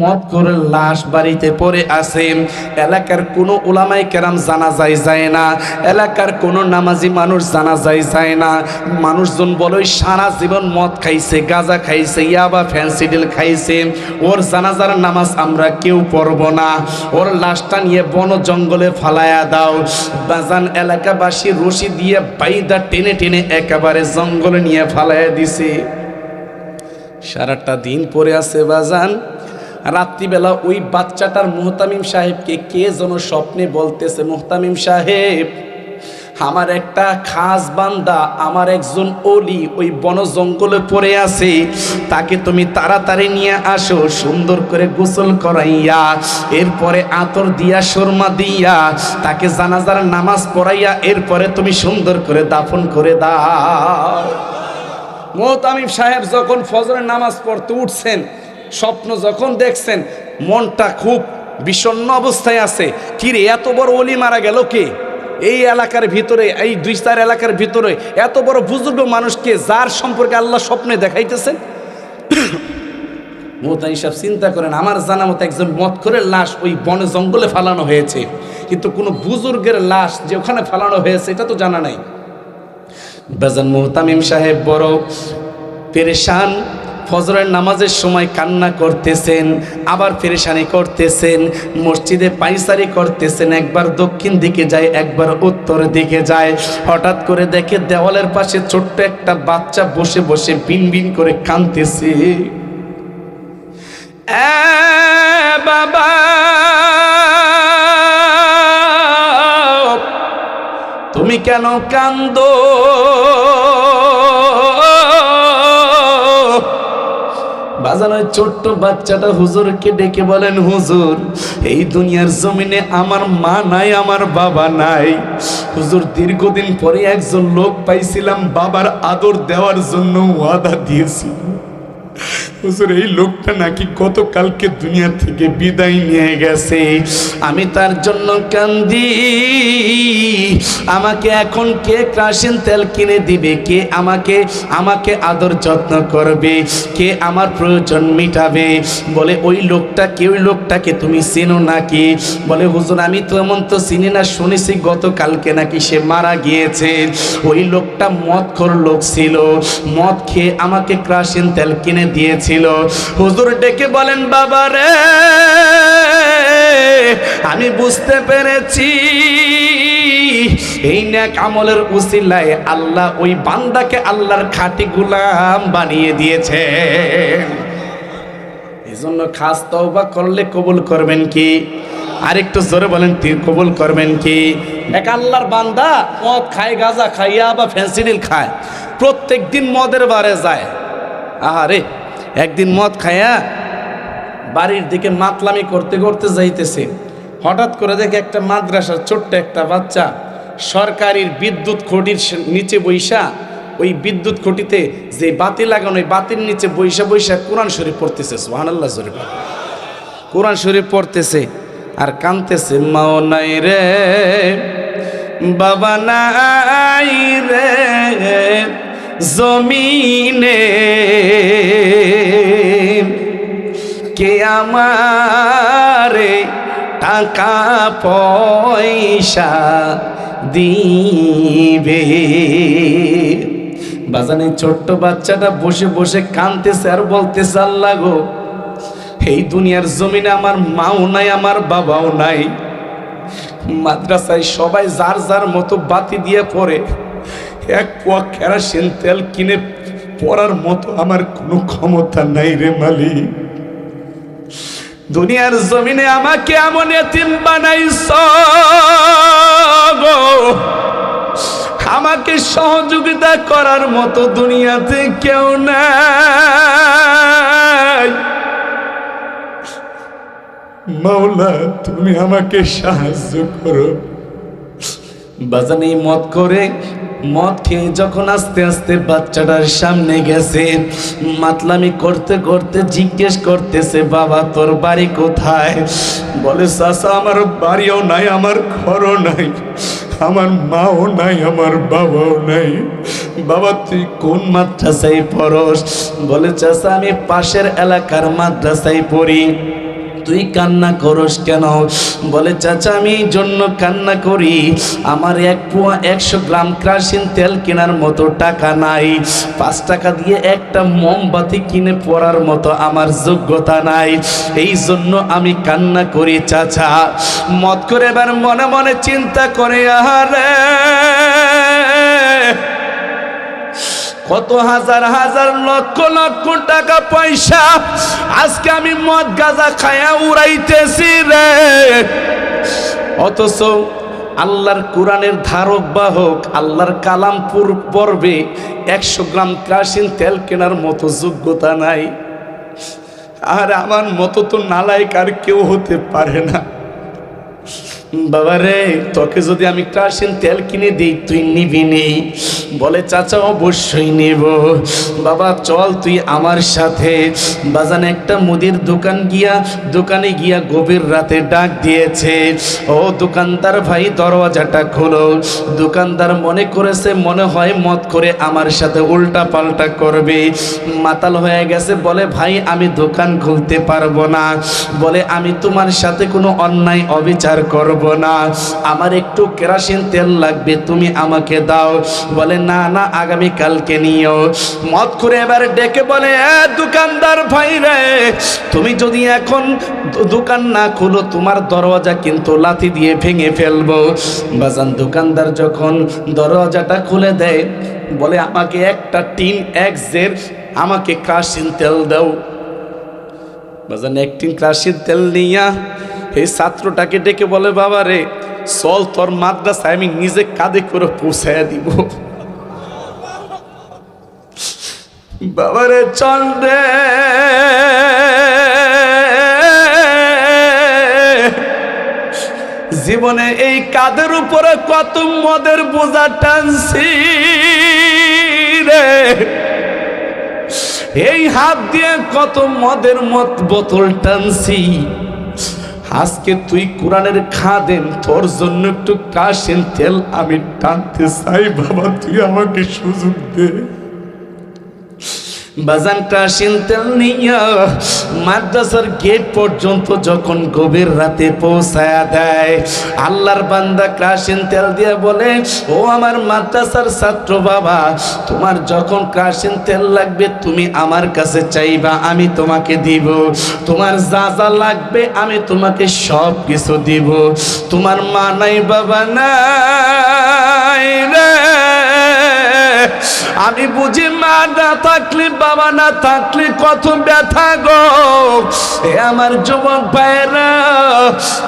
মত করে লাশ বাড়িতে পড়ে আছে। এলাকার কোনো ওলামাই কেরাম জানা যায় যায় না। এলাকার কোনো নামাজি মানুষ জানা যায় যায় না। মানুষজন বলে সারা জীবন মদ খাইছে, গাঁজা খাইছে ইয়া ইয়াবা ফ্যান্সিডিল খাইছে। ওর জানাজার নামাজ আমরা কেউ পড়ব না। ওর লাশটা নিয়ে বন জঙ্গলে ফালায়া দাও। বাজান এলাকাবাসী রশি দিয়ে বাইদা টেনে টেনে একেবারে জঙ্গলে নিয়ে ফালায়া দিছে। সারাটা দিন পরে আছে বাজান। রাত্রিবেলা ওই বাচ্চাটার মোহতামিম সাহেবকে কে যেন স্বপ্নে বলতেছে, মোহতামিম সাহেব, আমার একটা খাস বান্দা, আমার একজন অলি ওই বন জঙ্গলে পড়ে আছে, তাকে তুমি তাড়াতাড়ি নিয়ে আসো, সুন্দর করে গোসল করাইয়া, এরপরে আতর দিয়া শর্মা দিয়া, তাকে জানাজার নামাজ পড়াইয়া, এরপরে তুমি সুন্দর করে দাফন করে দাও। মোহতামিম সাহেব যখন ফজরের নামাজ পড়তে উঠছেন স্বপ্ন যখন দেখছেন, মনটা খুব বিষণ্ণ অবস্থায় আছে। কিরে, এত বড় অলি মারা গেল কে? এই এলাকার ভিতরে, এই দুই চার এলাকার ভিতরে এত বড় বুজুর্গ মানুষকে যার সম্পর্কে আল্লাহ স্বপ্নে দেখাইতেছেন? মোতা হিসাব চিন্তা করেন, আমার জানা মতো একজন মত করে লাশ ওই বনে জঙ্গলে ফালানো হয়েছে। কিন্তু কোনো বুজুর্গের লাশ যে ওখানে ফালানো হয়েছে, এটা তো জানা নাই। বেজান মোহতামিম সাহেব বড় পেরেশান ফজরের নামাজের সময় কান্না করতেছেন, আবার ফেরেশানি করতেছেন, মসজিদে পাইসারি করতেছেন, একবার দক্ষিণ দিকে যায়, একবার উত্তর দিকে যায়। হঠাৎ করে দেখে দেওয়ালের পাশে ছোট্ট একটা বাচ্চা বসে বসে বিন বিন করে কাঁদতেছে। এ বাবা! তুমি কেন কান্দ? বাজানোর ছোট্ট বাচ্চাটা হুজুরকে ডেকে বলেন, হুজুর, এই দুনিয়ার জমিনে আমার মা নাই, আমার বাবা নাই। হুজুর, দীর্ঘদিন পরে একজন লোক পাইছিলাম, বাবার আদর দেওয়ার জন্য ওয়াদা দিয়েছিল। হুজুর, এই লোকটা নাকি গতকালকে দুনিয়া থেকে বিদায় নিয়ে গেছে। আমি তার জন্য কান্দি। আমাকে এখন কে ক্রাসিন তেল কিনে দিবে? কে আমাকে আমাকে আদর যত্ন করবে? কে আমার প্রয়োজন মিটাবে? বলে, ওই লোকটা কে? ওই লোকটাকে তুমি চেনো নাকি? বলে, হুজুর, আমি তো এমন তো চিনি না, শুনেছি গতকালকে নাকি সে মারা গিয়েছে। ওই লোকটা মদ খোর লোক ছিল। মদ খেয়ে আমাকে ক্রাসিন তেল কিনে দিয়েছিল। হুজুর ডেকে বলেন, বাবা রে, আমি বুঝতে পেরেছি। এই ন্যাক আমলের উসিলায় আল্লাহ ওই বান্দাকে আল্লাহর খাঁটি গুলাম বানিয়ে দিয়েছে এই জন্য খাস তওবা করলে কবুল করবেন কি? আরেকটু জোরে বলেন তুই কবুল করবেন কি? এক আল্লাহর বান্দা মদ খায়, গাঁজা খাইয়া বা ফেন্সিডিল খায় প্রত্যেক দিন মদের বারে যায়। আহারে, একদিন মদ খায়া বাড়ির দিকে মাতলামি করতে করতে যাইতেছে। হঠাৎ করে দেখে একটা মাদ্রাসার ছোট্ট একটা বাচ্চা সরকারির বিদ্যুৎ খুঁটির নিচে বৈশা ওই বিদ্যুৎ খুঁটিতে যে বাতি লাগানো, ওই বাতির নিচে বৈশা বৈশা কোরআন শরীফ পড়তেছে সোহানাল্লাহ শরীফ কোরআন শরীফ পড়তেছে আর কানতেছে, মাও নাই রে, বাবা নাই রে জমিনে। কে আমারে টাকা পয়সা দিবে? বাজানে ছোট্ট বাচ্চাটা বসে বসে কানতেছে আর বলতেছে, আল্লাহ গো, এই দুনিয়ার জমিনে আমার মাও নাই, আমার বাবাও নাই। মাদ্রাসায় সবাই যার যার মতো বাতি দিয়ে পড়ে এক পোয়া কেরাসিন তেল কিনে পড়ার মতো আমার কোনো ক্ষমতা নাই রে মালিক। দুনিয়ার জমিনে আমাকে এমন এতিম বানাইছ আমাকে সহযোগিতা করার মতো দুনিয়াতে কেউ নাই। মাওলা, তুমি আমাকে সাহায্য করো। বাজানি মত করে মদ খেয়ে যখন আস্তে আস্তে বাচ্চাটার সামনে গেছে, মাতলামি করতে করতে জিজ্ঞেস করতেছে, বাবা, তোর বাড়ি কোথায়? বলে চাষা আমার বাড়িও নাই, আমার ঘরও নাই, আমার মাও নাই, আমার বাবাও নাই। বাবা, তুই কোন মাদ্রাসায় পড়স? বলে চাষা আমি পাশের এলাকার মাদ্রাসায় পড়ি। তুই কান্না করস কেন? বলে, চাচা, আমি জন্য কান্না করি। আমার এক পোয়া একশো গ্রাম ক্রাসিন তেল কেনার মতো টাকা নাই। পাঁচ টাকা দিয়ে একটা মোমবাতি কিনে পড়ার মতো আমার যোগ্যতা নাই। এই জন্য আমি কান্না করি, চাচা। মত করে এবার মনে মনে চিন্তা করে, আহারে! কত হাজার হাজার লক্ষ লক্ষ টাকা পয়সা আজকে আমি মদ গাজা খায়া উড়াইতেছি রে। অথচ আল্লাহর কোরআনের ধারক বাহক আল্লাহর কালামপুর পর্বে একশো গ্রাম ক্রাসিন তেল কেনার মতো যোগ্যতা নাই। আর আমার মতো তো নালায়ক কেউ হতে পারে না। বাবা রে তোকে যদি আমি ক্রাসিন তেল কিনে দিই, তুই নিবি নেই বলে, চাচা, অবশ্যই নেব। বাবা, চল তুই আমার সাথে। বাজান একটা মুদির দোকান গিয়া, দোকানে গিয়া গভীর রাতে ডাক দিয়েছে, ও দোকানদার ভাই, দরওয়াজাটা খোলো। দোকানদার মনে করেছে, মনে হয় মত করে আমার সাথে উল্টা পাল্টা করবে। মাতাল হয়ে গেছে, বলে, ভাই, আমি দোকান খুলতে পারব না। বলে, আমি তোমার সাথে কোনো অন্যায়, অবিচার করব না। আমার একটু কেরাসিন তেল লাগবে, তুমি আমাকে দাও। বলে, না না, আগামী কালকে নিও। মত করে এবার ডেকে বলে দোকানদার ভাই রে, তুমি যদি এখন দোকান না খুলো, তোমার দরওয়াজা কিন্তু লাথি দিয়ে ভেঙে ফেলব। বাজান দোকানদার যখন দরওয়াজাটা খুলে দেয়, বলে, আমাকে একটা টিন এক্সের আমাকে কাশিন তেল দাও। বাজান একটিন ক্লাসের তেল নিয়া এই ছাত্রটাকে ডেকে বলে, বাবা রে, চল তোর মাদ্রাসায় আমি নিজে কাঁধে করে পৌঁছাইয়া দিব। বাবারে চল রে। জীবনে এই কাদের উপরে কত মদের বোঝা টানছি রে? এই হাত দিয়ে কত মদের মত বোতল টানছি। আজকে তুই কোরআনের খাদেন তোর জন্য একটু কাশেন তেল আমি টানতে চাই, বাবা, তুই আমাকে সুযোগ দে। বাজান কাশিন তেল নিয়া মাদ্রাসার গেট পর্যন্ত যখন গভীর রাতে পৌঁছায়া দেয়, আল্লাহর বান্দা কাশিন তেল দিয়ে বলে, ও আমার মাদ্রাসার ছাত্র বাবা, তোমার যখন কাশিন তেল লাগবে, তুমি আমার কাছে চাইবা, আমি তোমাকে দিব। তোমার যা যা লাগবে, আমি তোমাকে সব কিছু দিব। তোমার মা নাই, বাবা নাই রে। আমি বুঝি মা না থাকলে, বাবা না থাকলে কত ব্যথা গো। এ আমার যুবক ভাইরা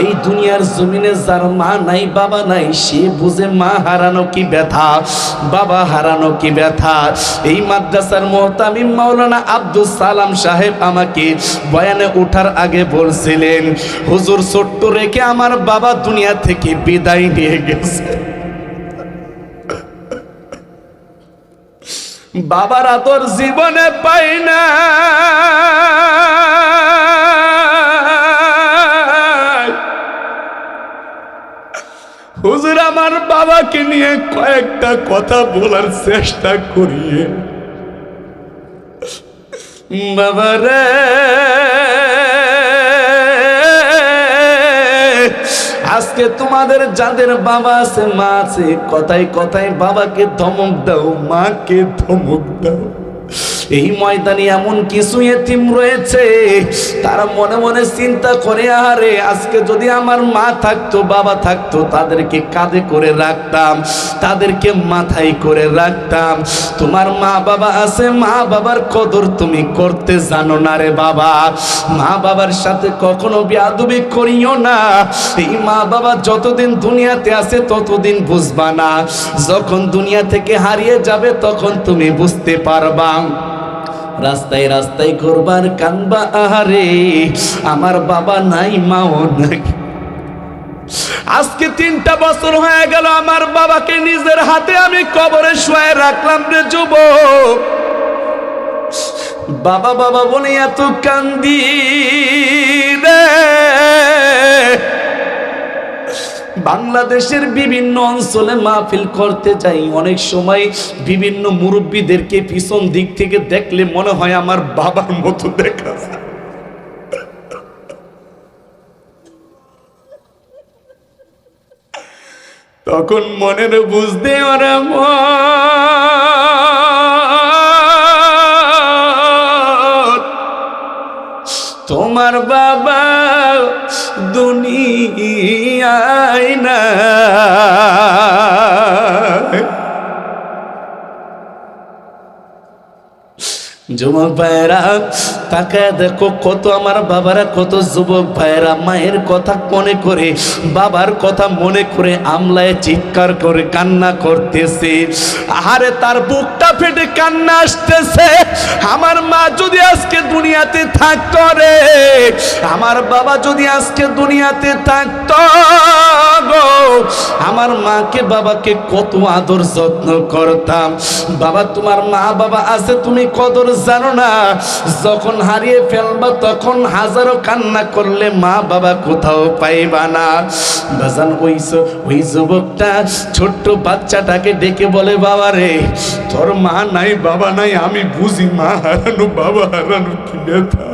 এই দুনিয়ার জমিনে যার মা নাই, বাবা নাই, সে বুঝে মা হারানো কি ব্যথা, বাবা হারানো কি ব্যথা। এই মাদ্রাসার মোহতামিম মাওলানা আব্দুল সালাম সাহেব আমাকে বয়ানে ওঠার আগে বলছিলেন, হুজুর, ছোট্ট রেখে আমার বাবা দুনিয়া থেকে বিদায় নিয়ে গেছে। বাবার তোর জীবনে পাই না। হুজুর, আমার বাবাকে নিয়ে কয়েকটা কথা বলার চেষ্টা করিয়ে বাবা রে আজকে তোমাদের যাদের বাবা আছে, মা আছে, কথায় কথায় বাবাকে ধমক দাও, মাকে ধমক দাও। এই ময়দানে এমন কিছু এতিম রয়েছে, তারা মনে মনে চিন্তা করে আরে আজকে যদি আমার মা থাকতো, বাবা থাকতো, তাদেরকে কাঁধে করে রাখতাম, তাদেরকে মাথায় করে রাখতাম। তোমার মা বাবা আছে, মা বাবার কদর তুমি করতে জানো না রে বাবা। মা বাবার সাথে কখনো বিয়াদবি করিও না। এই মা বাবা যতদিন দুনিয়াতে আছে, ততদিন বুঝবা না। যখন দুনিয়া থেকে হারিয়ে যাবে, তখন তুমি বুঝতে পারবা। রাস্তায় রাস্তায় ঘুরবার কানবা আহারে, আমার বাবা নাই, মাও নাই। আজকে তিনটা বছর হয়ে গেল, আমার বাবাকে নিজের হাতে আমি কবরে শুয়ে রাখলাম রে যুব বাবা বাবা বলে এত কান্দি রে। বাংলাদেশের বিভিন্ন অঞ্চলে মাহফিল করতে যাই, অনেক সময় বিভিন্ন মুরব্বীদেরকে পিছন দিক থেকে দেখলে মনে হয় আমার বাবার মতো দেখা তখন মনের বুঝতে ওরা তোমার বাবা দুনিয়ায় না। যুবক ভাইরা তাকায় দেখো কত আমার বাবারা, কত যুবক ভাইরা মায়ের কথা মনে করে, বাবার কথা মনে করে আমলায় চিৎকার করে কান্না করতেছে। আরে তার বুকটা ফেটে কান্না আসতেছে। আমার মা যদি আজকে দুনিয়াতে থাকতো রে, আমার বাবা যদি আজকে দুনিয়াতে থাকতো গো, আমার মাকে, বাবাকে কত আদর যত্ন করতাম। বাবা, তোমার মা বাবা আছে, তুমি কদর জানো না, যখন হারিয়ে ফেলবা তখন হাজারো কান্না করলে মা বাবা কোথাও পাইবা না। বাজান ওই ওই যুবকটা ছোট্ট বাচ্চাটাকে ডেকে বলে, বাবা রে, তোর মা নাই, বাবা নাই, আমি বুঝি মা হারানো, বাবা হারানো কি ব্যথা?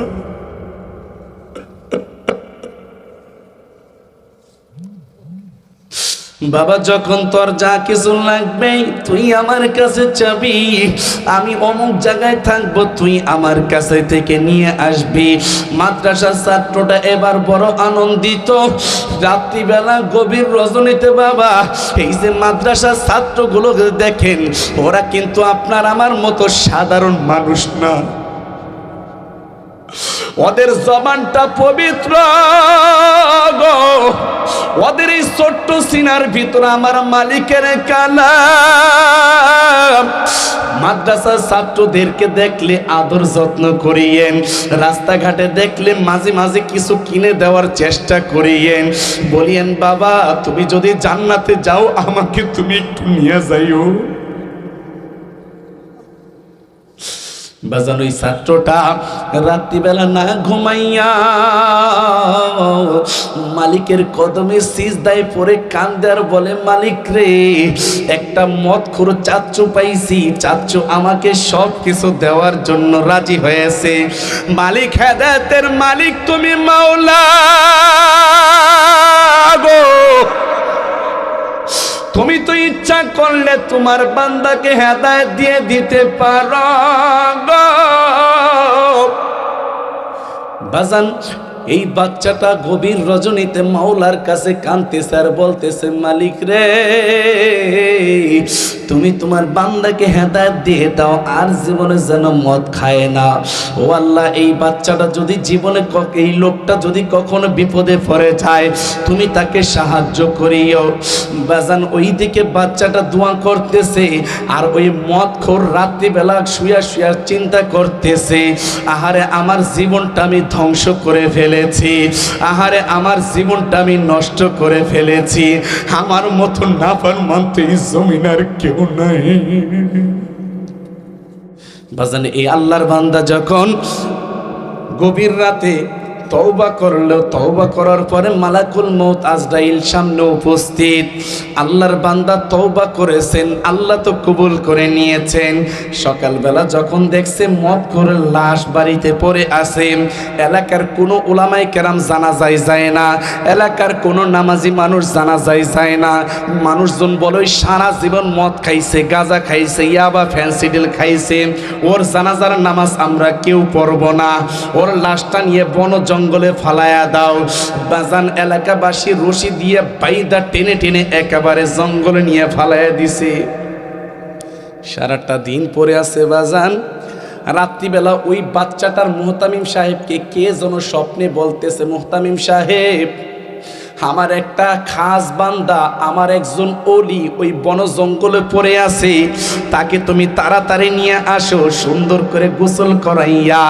বাবা, যখন তোর যা কিছু লাগবে, তুই আমার কাছে চাবি। আমি অমুক জায়গায় থাকব, তুই আমার কাছে থেকে নিয়ে আসবি। মাদ্রাসার ছাত্রটা এবার বড় আনন্দিত। রাত্রিবেলা গভীর রজনীতে, বাবা, এই যে মাদ্রাসার ছাত্রগুলো দেখেন, ওরা কিন্তু আপনার আমার মতো সাধারণ মানুষ না। ওদের জবানটা পবিত্র গো। ওদের এই ছোট্ট সিনার ভিতরে আমার মালিকের কালাম। মাদ্রাসার ছাত্রদেরকে দেখলে আদর যত্ন করিয়েন, রাস্তাঘাটে দেখলে মাঝে মাঝে কিছু কিনে দেওয়ার চেষ্টা করিয়েন। বলিয়েন, বাবা, তুমি যদি জান্নাতে যাও, আমাকে তুমি একটু নিয়ে যাইও। বাজান ওই ছাত্রটা রাত্রিবেলা না ঘুমাইয়া মালিকের কদমে সিজদায় পরে কান্দে আর বলে, মালিক রে, একটা মদ খুর চাচ্চু পাইছি। চাচ্চু আমাকে সব কিছু দেওয়ার জন্য রাজি হয়েছে। মালিক হেদায়তের মালিক তুমি মাওলা গো। তুমি তো ইচ্ছা করলে তোমার বান্দাকে হেদায়ত দিয়ে দিতে পারো বাজান, এই বাচ্চাটা গভীর রজনীতে মাওলার কাছে কানতেছে আর বলতেছে, মালিক রে তুমি তোমার বান্দাকে হেদায়ত দিয়ে দাও, আর জীবনে যেন মদ খায় না। ও আল্লাহ এই বাচ্চাটা যদি জীবনে এই লোকটা যদি কখনো বিপদে পড়ে যায়, তুমি তাকে সাহায্য করিও। বাজান ওই দিকে বাচ্চাটা দোয়া করতেছে, আর ওই মদ খোর রাত্রিবেলা শুয়া শুয়া চিন্তা করতেছে, আহারে, আমার জীবনটা আমি ধ্বংস করে ফেলেছি। আহারে, আমার জীবনটা আমি নষ্ট করে ফেলেছি। আমার মতো নাফার মানতে এই জমিন আর কেউ বাজান এই আল্লাহর বান্দা যখন গভীর রাতে তওবা করল তওবা করার পরে মালাকুল মৌত আজরাইল সামনে উপস্থিত। আল্লাহর বান্দা তওবা করেছেন, আল্লাহ তো কবুল করে নিয়েছেন। সকালবেলা যখন দেখছে মদ করে লাশ বাড়িতে পড়ে আছে, এলাকার কোনো ওলামাই কেরাম জানা যায় যায় না, এলাকার কোনো নামাজি মানুষ জানা যায় যায় না। মানুষজন বলে সারা জীবন মদ খাইছে, গাঁজা খাইছে, ইয়াবা ফ্যান্সিডিল খাইছে, ওর জানাজার নামাজ আমরা কেউ পড়ব না। ওর লাশটা নিয়ে বন ফালায়া দাও। বাজান এলাকাবাসী রশি দিয়ে বাইদা টেনে টেনে একেবারে জঙ্গলে নিয়ে ফালায়া দিছে। সারাটা দিন পরে আছে বাজান। রাত্রিবেলা ওই বাচ্চাটার মোহতামিম সাহেবকে কে যেন স্বপ্নে বলতেছে, মোহতামিম সাহেব আমার একটা খাস বান্দা, আমার একজন অলি ওই বন জঙ্গলে পড়ে আছে। তাকে তুমি তাড়াতাড়ি নিয়ে আসো, সুন্দর করে গোসল করাইয়া,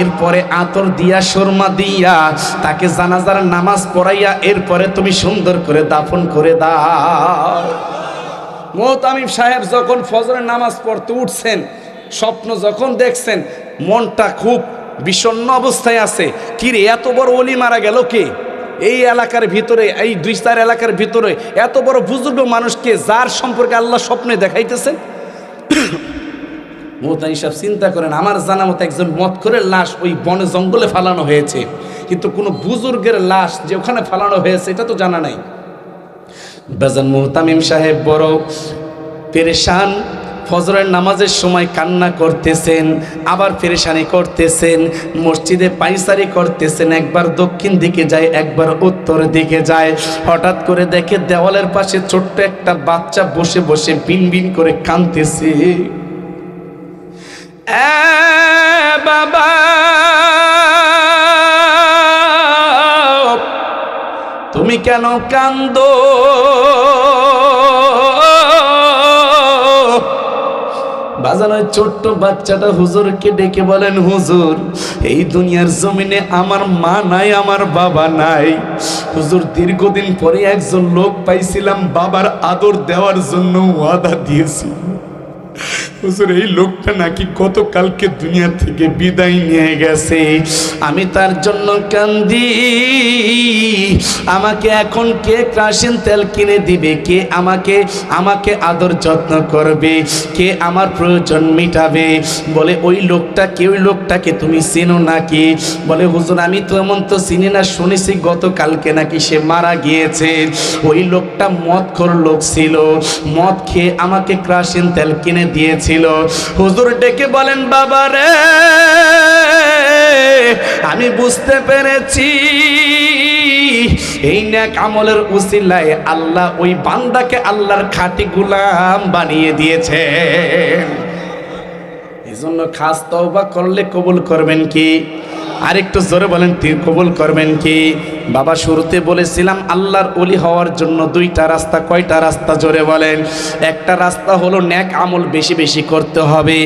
এরপরে আতর দিয়া শর্মা দিয়া, তাকে জানাজার নামাজ পড়াইয়া, এরপরে তুমি সুন্দর করে দাফন করে দাও। মোহতামিম সাহেব যখন ফজরের নামাজ পড়তে উঠছেন, স্বপ্ন যখন দেখছেন, মনটা খুব বিষণ্ণ অবস্থায় আছে। কিরে, এত বড় অলি মারা গেল কে? এই এলাকার ভিতরে, এই দুই চার এলাকার ভিতরে এত বড় বুজুর্গ মানুষকে যার সম্পর্কে আল্লাহ স্বপ্নে দেখাইতেছেন মোতাই সাহেব চিন্তা করেন, আমার জানা মতো একজন মত করে লাশ ওই বনে জঙ্গলে ফালানো হয়েছে। কিন্তু কোনো বুজুর্গের লাশ যে ওখানে ফালানো হয়েছে, এটা তো জানা নাই। বেজান মোহতামিম সাহেব বড় পেরেশান ফজরের নামাজের সময় কান্না করতেছেন, আবার ফেরেশানি করতেছেন, মসজিদে পাইসারি করতেছেন, একবার দক্ষিণ দিকে যায়, একবার উত্তর দিকে যায়। হঠাৎ করে দেখে দেওয়ালের পাশে ছোট্ট একটা বাচ্চা বসে বসে বিন বিন করে কাঁদতেছে। এ বাবা! তুমি কেন কান্দ? বাজানো ছোট্ট বাচ্চাটা হুজুরকে ডেকে বলেন, হুজুর, এই দুনিয়ার জমিনে আমার মা নাই, আমার বাবা নাই। হুজুর, দীর্ঘদিন পরে একজন লোক পাইছিলাম, বাবার আদর দেওয়ার জন্য ওয়াদা দিয়েছি। হুজুর, এই লোকটা নাকি গতকালকে দুনিয়া থেকে বিদায় নিয়ে গেছে। আমি তার জন্য কান্দি। আমাকে এখন কে ক্রাসিন তেল কিনে দিবে? কে আমাকে আমাকে আদর যত্ন করবে? কে আমার প্রয়োজন মিটাবে? বলে, ওই লোকটা কে? ওই লোকটাকে তুমি চেনো নাকি? বলে, হুজুর, আমি তো এমন তো চিনি না, শুনেছি গতকালকে নাকি সে মারা গিয়েছে। ওই লোকটা মদ খোর লোক ছিল। মদ খেয়ে আমাকে ক্রাসিন তেল কিনে দিয়েছিল হুজুর ডেকে বলেন, বাবা রে, আমি বুঝতে পেরেছি। এই ন্যাক আমলের উসিলায় আল্লাহ ওই বান্দাকে আল্লাহর খাঁটি গুলাম বানিয়ে দিয়েছে এই জন্য খাস তওবা করলে কবুল করবেন কি? আরেকটু জোরে বলেন কবুল করবেন কি? বাবা শুরুতে বলেছিলাম, আল্লাহর অলি হওয়ার জন্য দুইটা রাস্তা, কয়টা রাস্তা? জোরে বলেন, একটা রাস্তা হলো ন্যাক আমল বেশি বেশি করতে হবে,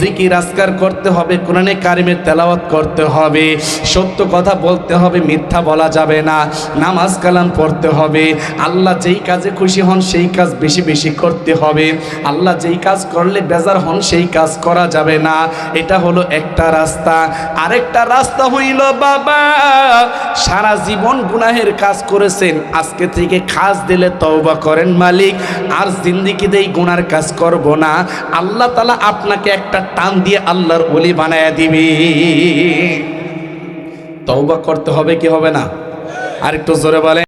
জিকির আজকার করতে হবে, কোরআনে কারিমের তেলাওয়াত করতে হবে, সত্য কথা বলতে হবে, মিথ্যা বলা যাবে না, নামাজ কালাম পড়তে হবে, আল্লাহ যেই কাজে খুশি হন সেই কাজ বেশি বেশি করতে হবে, আল্লাহ যেই কাজ করলে বেজার হন সেই কাজ করা যাবে না। এটা হলো একটা রাস্তা। আরেকটা রাস্তা হইল, বাবা, সারা জীবন গুনাহের কাজ করেছেন, আজকে থেকে খাস দিলে তওবা করেন মালিক। আর জিন্দিগিতে এই গুনার কাজ করব না। আল্লাহ তালা আপনাকে একটা টান দিয়ে আল্লাহর ওলি বানায় দিবি। তওবা করতে হবে কি হবে না? আর একটু জোরে বলে